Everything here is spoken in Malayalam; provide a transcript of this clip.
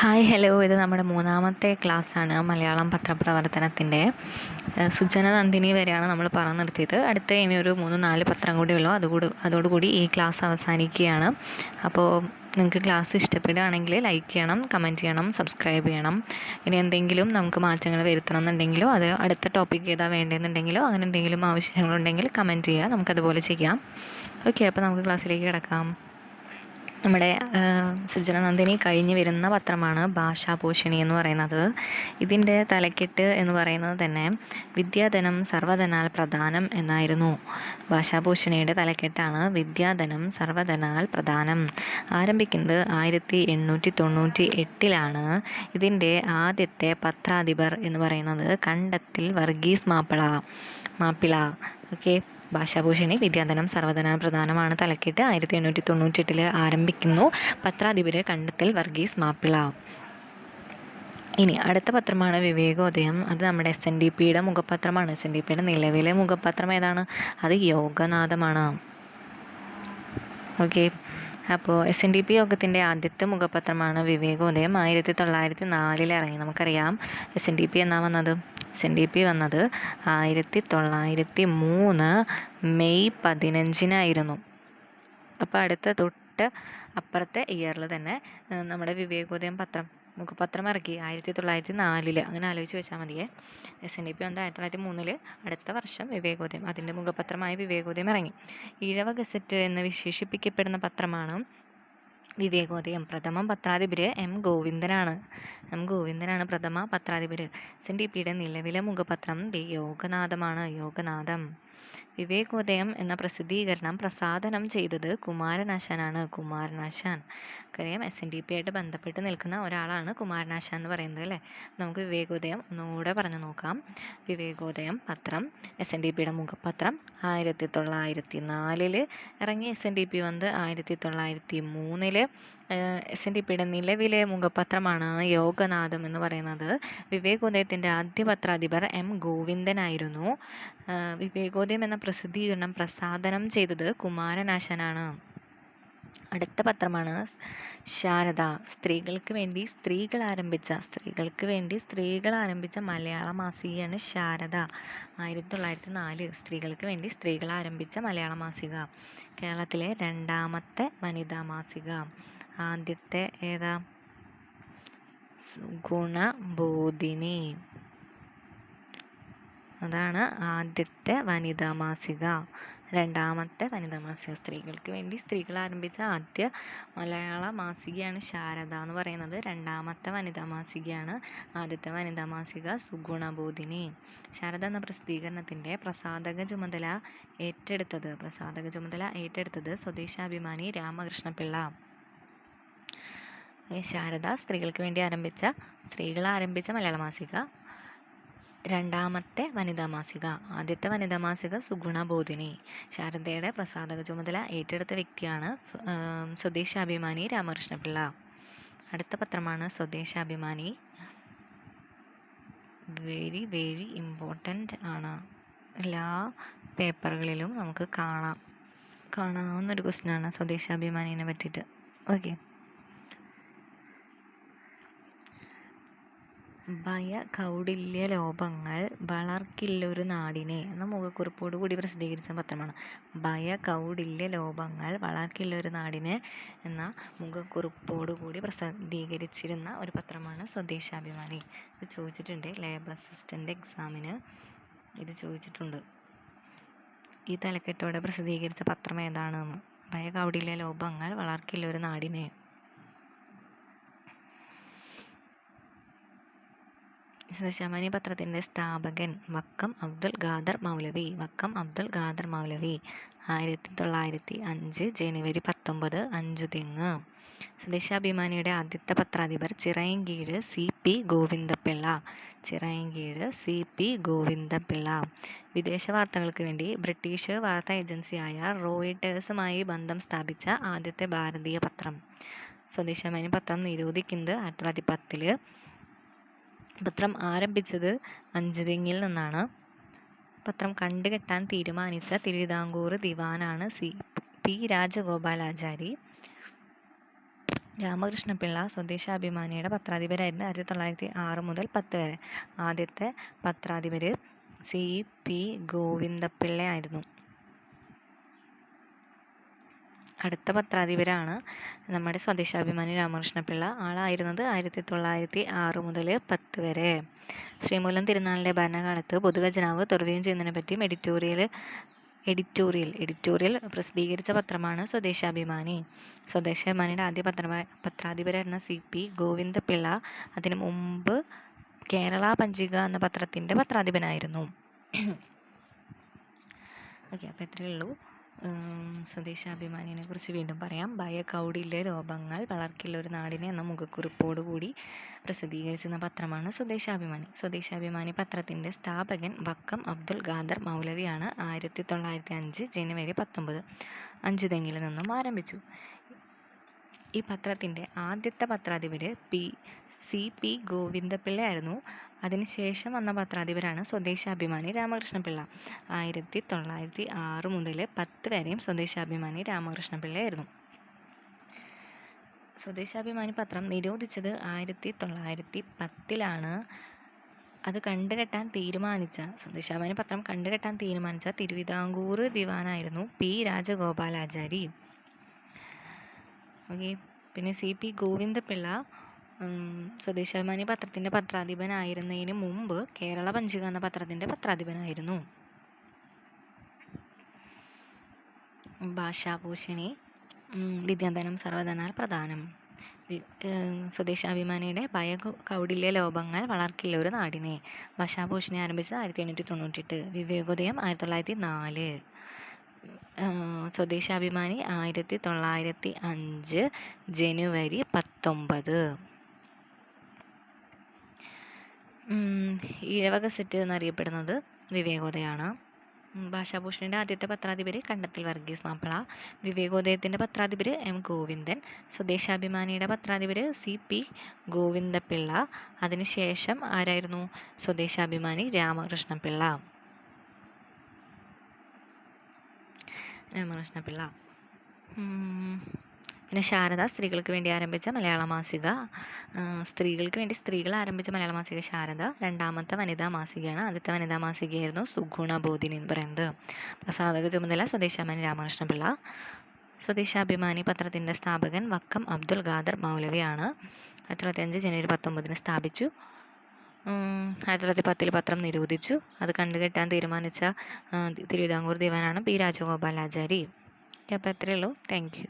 ഹായ് ഹലോ ഇത് നമ്മുടെ മൂന്നാമത്തെ ക്ലാസ്സാണ് മലയാളം പത്രപ്രവർത്തനത്തിന്റെ. സുജന നന്ദിനി വരെയാണ് നമ്മൾ പറഞ്ഞു നിർത്തിയത്. അടുത്ത ഇനി ഒരു മൂന്ന് നാല് പത്രം കൂടി ഉള്ളൂ. അതുകൂടി അതോടുകൂടി ഈ ക്ലാസ് അവസാനിക്കുകയാണ്. അപ്പോൾ നിങ്ങൾക്ക് ക്ലാസ് ഇഷ്ടപ്പെടുകയാണെങ്കിൽ ലൈക്ക് ചെയ്യണം കമന്റ് ചെയ്യണം സബ്സ്ക്രൈബ് ചെയ്യണം. ഇനി എന്തെങ്കിലും നമുക്ക് മാറ്റങ്ങൾ വരുത്തണം എന്നുണ്ടെങ്കിലോ അത് അടുത്ത ടോപ്പിക്ക് ഏതാ വേണ്ടതെന്നുണ്ടെങ്കിലോ അങ്ങനെ എന്തെങ്കിലും ആവശ്യങ്ങളുണ്ടെങ്കിൽ കമന്റ് ചെയ്യുക. നമുക്കതുപോലെ ചെയ്യാം. ഓക്കെ അപ്പോൾ നമുക്ക് ക്ലാസ്സിലേക്ക് കിടക്കാം. നമ്മുടെ സുജന നന്ദിനി കഴിഞ്ഞ് വരുന്ന പത്രമാണ് ഭാഷാഭൂഷണി എന്ന് പറയുന്നത്. ഇതിന്റെ തലക്കെട്ട് എന്ന് പറയുന്നത് തന്നെ വിദ്യാധനം സർവധനാൽ പ്രധാനം എന്നായിരുന്നു. ഭാഷാഭൂഷണിയുടെ തലക്കെട്ടാണ് വിദ്യാധനം സർവധനാൽ പ്രധാനം ആരംഭിക്കുന്നത് ആയിരത്തി എണ്ണൂറ്റി തൊണ്ണൂറ്റി എട്ടിലാണ് ഇതിന്റെ ആദ്യത്തെ പത്രാധിപർ എന്ന് പറയുന്നത് കണ്ടത്തിൽ വർഗീസ് മാപ്പിള മാപ്പിള. ഓക്കെ. ഭാഷാഭൂഷണി വിദ്യാധനം സർവധനാൽ പ്രധാനമാണ് തലക്കെട്ട് ആയിരത്തി എണ്ണൂറ്റി തൊണ്ണൂറ്റെട്ടിൽ ആരംഭിക്കുന്നു. പത്രാധിപര് കണ്ടെത്തൽ വർഗീസ് മാപ്പിള. ഇനി അടുത്ത പത്രമാണ് വിവേകോദയം. അത് നമ്മുടെ എസ് എൻ ഡി പിയുടെ മുഖപത്രമാണ്. എസ് എൻ ഡി പിയുടെ നിലവിലെ മുഖപത്രം ഏതാണ്? അത് യോഗനാഥമാണ്. ഓക്കെ അപ്പോൾ എസ് എൻ ഡി പി യോഗത്തിന്റെ ആദ്യത്തെ മുഖപത്രമാണ് വിവേകോദയം. ആയിരത്തി തൊള്ളായിരത്തി നാലിൽ ഇറങ്ങി. നമുക്കറിയാം എസ് എൻ ഡി പി എന്നാ വന്നത്? എസ് എൻ ഡി പി വന്നത് ആയിരത്തി തൊള്ളായിരത്തി മൂന്ന് മെയ് പതിനഞ്ചിനായിരുന്നു. അപ്പോൾ അടുത്ത തൊട്ട് അപ്പുറത്തെ ഇയറിൽ തന്നെ നമ്മുടെ വിവേകോദയം പത്രം മുഖപത്രം ഇറക്കി ആയിരത്തി തൊള്ളായിരത്തി നാലിൽ അങ്ങനെ ആലോചിച്ച് വെച്ചാൽ മതിയേ. എസ് എൻ ഡി പി വന്നത് ആയിരത്തി തൊള്ളായിരത്തി മൂന്നിൽ അടുത്ത വർഷം വിവേകോദയം. അതിന്റെ മുഖപത്രമായ വിവേകോദയം ഇറങ്ങി. ഈഴവ ഗസറ്റ് എന്ന് വിശേഷിപ്പിക്കപ്പെടുന്ന പത്രമാണ് വിവേകോദയം. പ്രഥമ പത്രാധിപര് എം ഗോവിന്ദനാണ്. എം ഗോവിന്ദനാണ് പ്രഥമ പത്രാധിപര്. എസ് എൻ ഡി പിയുടെ നിലവിലെ മുഖപത്രം ദി യോഗനാഥമാണ്. യോഗനാഥം. വിവേകോദയം എന്ന പ്രസിദ്ധീകരണം പ്രസാധനം ചെയ്തത് കുമാരനാശാനാണ്. കുമാരനാശാൻ. അറിയാം എസ് എൻ ഡി പി ആയിട്ട് ബന്ധപ്പെട്ട് നിൽക്കുന്ന ഒരാളാണ് കുമാരനാശാൻ എന്ന് പറയുന്നത് അല്ലേ? നമുക്ക് വിവേകോദയം ഒന്നുകൂടെ പറഞ്ഞു നോക്കാം. വിവേകോദയം പത്രം എസ് എൻ ഡി പിയുടെ മുഖപത്രം ആയിരത്തി തൊള്ളായിരത്തി നാലിൽ ഇറങ്ങി എസ് എൻ ഡി പി വന്ന് ആയിരത്തി തൊള്ളായിരത്തി മൂന്നിൽ എസ് എൻ ഡി പിയുടെ നിലവിലെ മുഖപത്രമാണ് യോഗനാഥം എന്ന് പറയുന്നത്. വിവേകോദയത്തിന്റെ ആദ്യ പത്രാധിപർ എം ഗോവിന്ദനായിരുന്നു വിവേകോദയം എന്ന പ്രസിദ്ധീകരണം പ്രസാധനം ചെയ്തത് കുമാരനാശനാണ്. അടുത്ത പത്രമാണ് ശാരദ. സ്ത്രീകൾക്ക് വേണ്ടി സ്ത്രീകൾ ആരംഭിച്ച സ്ത്രീകൾക്ക് വേണ്ടി സ്ത്രീകൾ ആരംഭിച്ച മലയാള മാസികയാണ് ശാരദ. ആയിരത്തി തൊള്ളായിരത്തി നാല് സ്ത്രീകൾക്ക് വേണ്ടി സ്ത്രീകൾ ആരംഭിച്ച മലയാള മാസിക. കേരളത്തിലെ രണ്ടാമത്തെ വനിതാ മാസിക. ആദ്യത്തെ ഏതാ? ഗുണബോധിനി. അതാണ് ആദ്യത്തെ വനിതാ മാസിക രണ്ടാമത്തെ വനിതാ മാസിക സ്ത്രീകൾക്ക് വേണ്ടി സ്ത്രീകൾ ആരംഭിച്ച ആദ്യ മലയാള മാസികയാണ് ശാരദ എന്ന് പറയുന്നത്. രണ്ടാമത്തെ വനിതാ മാസികയാണ് ആദ്യത്തെ വനിതാ മാസിക സുഗുണബോധിനി. ശാരദ എന്ന പ്രസിദ്ധീകരണത്തിന്റെ പ്രസാധക ചുമതല ഏറ്റെടുത്തത് പ്രസാധക ചുമതല ഏറ്റെടുത്തത് സ്വദേശാഭിമാനി രാമകൃഷ്ണപിള്ള. ശാരദ സ്ത്രീകൾക്ക് വേണ്ടി ആരംഭിച്ച സ്ത്രീകൾ ആരംഭിച്ച മലയാള മാസിക. രണ്ടാമത്തെ വനിതാ മാസിക. ആദ്യത്തെ വനിതാ മാസിക സുഗുണ സുഗുണബോധിനി ശാരദയുടെ പ്രസാധക ചുമതല ഏറ്റെടുത്ത വ്യക്തിയാണ് സ്വദേശാഭിമാനി രാമകൃഷ്ണപിള്ള. അടുത്ത പത്രമാണ് സ്വദേശാഭിമാനി. വെരി വെരി ഇമ്പോർട്ടന്റ് ആണ്. എല്ലാ പേപ്പറുകളിലും നമുക്ക് കാണാം. കാണാവുന്നൊരു ക്വസ്റ്റ്യനാണ് സ്വദേശാഭിമാനിനെ പറ്റിയിട്ട്. ഓക്കെ. ഭയ കൗടില്യ ലോപങ്ങൾ വളർക്കില്ലൊരു നാടിനെ എന്ന മുഖക്കുറിപ്പോട് കൂടി പ്രസിദ്ധീകരിച്ച പത്രമാണ്. ഭയ കൗടില്യ ലോപങ്ങൾ വളർക്കില്ലൊരു നാടിനെ എന്ന മുഖക്കുറിപ്പോട് കൂടി പ്രസിദ്ധീകരിച്ചിരുന്ന ഒരു പത്രമാണ് സ്വദേശാഭിമാനി. ഇത് ചോദിച്ചിട്ടുണ്ട്. ലേബർ അസിസ്റ്റന്റ് എക്സാമിന് ഇത് ചോദിച്ചിട്ടുണ്ട്. ഈ തലക്കെട്ടോടെ പ്രസിദ്ധീകരിച്ച പത്രം ഏതാണെന്ന്? ഭയ കൗടില്യ ലോപങ്ങൾ വളർക്കില്ലൊരു നാടിനെ സ്വദേശാഭിമാനി പത്രത്തിന്റെ സ്ഥാപകൻ വക്കം അബ്ദുൽ ഖാദർ മൗലവി. വക്കം അബ്ദുൽ ഖാദർ മൗലവി. ആയിരത്തി തൊള്ളായിരത്തി അഞ്ച് ജനുവരി പത്തൊമ്പത് അഞ്ചുതെങ്ങ് സ്വദേശാഭിമാനിയുടെ ആദ്യത്തെ പത്രാധിപർ Chirayinkeezhu C P Govindapillai. Chirayinkeezhu C P Govindapillai. വിദേശ വാർത്തകൾക്ക് വേണ്ടി ബ്രിട്ടീഷ് വാർത്താ ഏജൻസിയായ റോയിട്ടേഴ്സുമായി ബന്ധം സ്ഥാപിച്ച ആദ്യത്തെ ഭാരതീയ പത്രം. സ്വദേശാഭിമാനി പത്രം നിരോധിക്കുന്നത് ആയിരത്തി തൊള്ളായിരത്തി പത്തിൽ പത്രം ആരംഭിച്ചത് അഞ്ചുതെങ്ങിൽ നിന്നാണ്. പത്രം കണ്ടുകെട്ടാൻ തീരുമാനിച്ച തിരുവിതാംകൂർ ദിവാനാണ് സി പി രാജഗോപാലാചാരി. രാമകൃഷ്ണപിള്ള സ്വദേശാഭിമാനിയുടെ പത്രാധിപരായിരുന്നു ആയിരത്തി തൊള്ളായിരത്തി ആറ് മുതൽ പത്ത് വരെ. ആദ്യത്തെ പത്രാധിപര് സി പി ഗോവിന്ദപിള്ള അടുത്ത പത്രാധിപരാണ് നമ്മുടെ സ്വദേശാഭിമാനി രാമകൃഷ്ണപിള്ള. ആളായിരുന്നത് ആയിരത്തി തൊള്ളായിരത്തി ആറ് മുതൽ പത്ത് വരെ. ശ്രീമൂലം തിരുനാളിന്റെ ഭരണകാലത്ത് പൊതുഖജനാവ് തുറവുകയും ചെയ്യുന്നതിനെ പറ്റിയും എഡിറ്റോറിയൽ എഡിറ്റോറിയൽ എഡിറ്റോറിയൽ പ്രസിദ്ധീകരിച്ച പത്രമാണ് സ്വദേശാഭിമാനി. സ്വദേശാഭിമാനിയുടെ ആദ്യ പത്ര പത്രാധിപരായിരുന്ന സി പി ഗോവിന്ദപിള്ള അതിനു മുമ്പ് കേരള പഞ്ചിക എന്ന പത്രത്തിന്റെ പത്രാധിപനായിരുന്നു. ഓക്കെ അപ്പോൾ ഇത്രയേ ഉള്ളൂ. സ്വദേശാഭിമാനിയെ കുറിച്ച് വീണ്ടും പറയാം. ഭയകൗടില്യ ലോപങ്ങൾ വളർക്കില്ല ഒരു നാടിനെ എന്ന മുഖക്കുറിപ്പോടു കൂടി പ്രസിദ്ധീകരിച്ചിരുന്ന പത്രമാണ് സ്വദേശാഭിമാനി. സ്വദേശാഭിമാനി പത്രത്തിന്റെ സ്ഥാപകൻ വക്കം അബ്ദുൽ ഖാദർ മൗലവിയാണ് ആയിരത്തി തൊള്ളായിരത്തി അഞ്ച് ജനുവരി പത്തൊമ്പത് അഞ്ചുതെങ്ങിൽ നിന്നും ആരംഭിച്ചു. ഈ പത്രത്തിന്റെ ആദ്യത്തെ പത്രാധിപർ പി സി പി ഗോവിന്ദപിള്ളയായിരുന്നു. അതിനുശേഷം വന്ന പത്രാധിപരാണ് സ്വദേശാഭിമാനി രാമകൃഷ്ണപിള്ള. ആയിരത്തി തൊള്ളായിരത്തി ആറ് മുതൽ പത്ത് വരെയും സ്വദേശാഭിമാനി രാമകൃഷ്ണപിള്ളയായിരുന്നു. സ്വദേശാഭിമാനി പത്രം നിരോധിച്ചത് ആയിരത്തി തൊള്ളായിരത്തി പത്തിലാണ് അത് കണ്ടുകെട്ടാൻ തീരുമാനിച്ച സ്വദേശാഭിമാനി പത്രം കണ്ടുകെട്ടാൻ തീരുമാനിച്ച തിരുവിതാംകൂർ ദിവാനായിരുന്നു പി രാജഗോപാലാചാരി. ഓക്കെ. പിന്നെ സി പി ഗോവിന്ദപിള്ള സ്വദേശാഭിമാനി പത്രത്തിന്റെ പത്രാധിപനായിരുന്നതിന് മുമ്പ് കേരള പഞ്ചിക എന്ന പത്രത്തിന്റെ പത്രാധിപനായിരുന്നു. ഭാഷാഭൂഷണി വിദ്യാധനം സർവധനാൽ പ്രധാനം. സ്വദേശാഭിമാനിയുടെ ഭയ കൗടില്യ ലോപങ്ങൾ വളർക്കില്ല ഒരു നാടിനെ. ഭാഷാഭൂഷണി ആരംഭിച്ചത് ആയിരത്തി എണ്ണൂറ്റി തൊണ്ണൂറ്റെട്ട് വിവേകോദയം ആയിരത്തി തൊള്ളായിരത്തി നാല്. സ്വദേശാഭിമാനി ആയിരത്തി തൊള്ളായിരത്തി അഞ്ച് ജനുവരി പത്തൊമ്പത്. ഇഴവക സെറ്റ് എന്നറിയപ്പെടുന്നത് വിവേകോദയാണ്. ഭാഷാഭൂഷണിന്റെ ആദ്യത്തെ പത്രാധിപർ കണ്ടത്തിൽ വർഗീസ് മാപ്പിള വിവേകോദയത്തിന്റെ പത്രാധിപർ എം ഗോവിന്ദൻ സ്വദേശാഭിമാനിയുടെ പത്രാധിപർ സി പി ഗോവിന്ദപിള്ള അതിനുശേഷം ആരായിരുന്നു? സ്വദേശാഭിമാനി രാമകൃഷ്ണപിള്ള. രാമകൃഷ്ണപിള്ള പിന്നെ ശാരദ സ്ത്രീകൾക്ക് വേണ്ടി ആരംഭിച്ച മലയാള മാസിക. സ്ത്രീകൾക്ക് വേണ്ടി സ്ത്രീകൾ ആരംഭിച്ച മലയാള മാസിക ശാരദ. രണ്ടാമത്തെ വനിതാ മാസികയാണ്. ആദ്യത്തെ വനിതാ മാസികയായിരുന്നു സുഗുണബോധിനി എന്ന് പറയുന്നത്. പ്രസാധക ചുമതല സ്വദേശാഭിമാനി രാമകൃഷ്ണപിള്ള സ്വദേശാഭിമാനി പത്രത്തിന്റെ സ്ഥാപകൻ വക്കം അബ്ദുൽ ഖാദർ മൗലവിയാണ്. ആയിരത്തി തൊള്ളായിരത്തി അഞ്ച് ജനുവരി പത്തൊമ്പതിന് സ്ഥാപിച്ചു. ആയിരത്തി തൊള്ളായിരത്തി പത്തിൽ പത്രം നിരോധിച്ചു. അത് കണ്ടുകെട്ടാൻ തീരുമാനിച്ച തിരുവിതാംകൂർ ദിവാനാണ് പി രാജഗോപാലാചാരി. അപ്പോൾ അത്രയേ ഉള്ളൂ. Thank you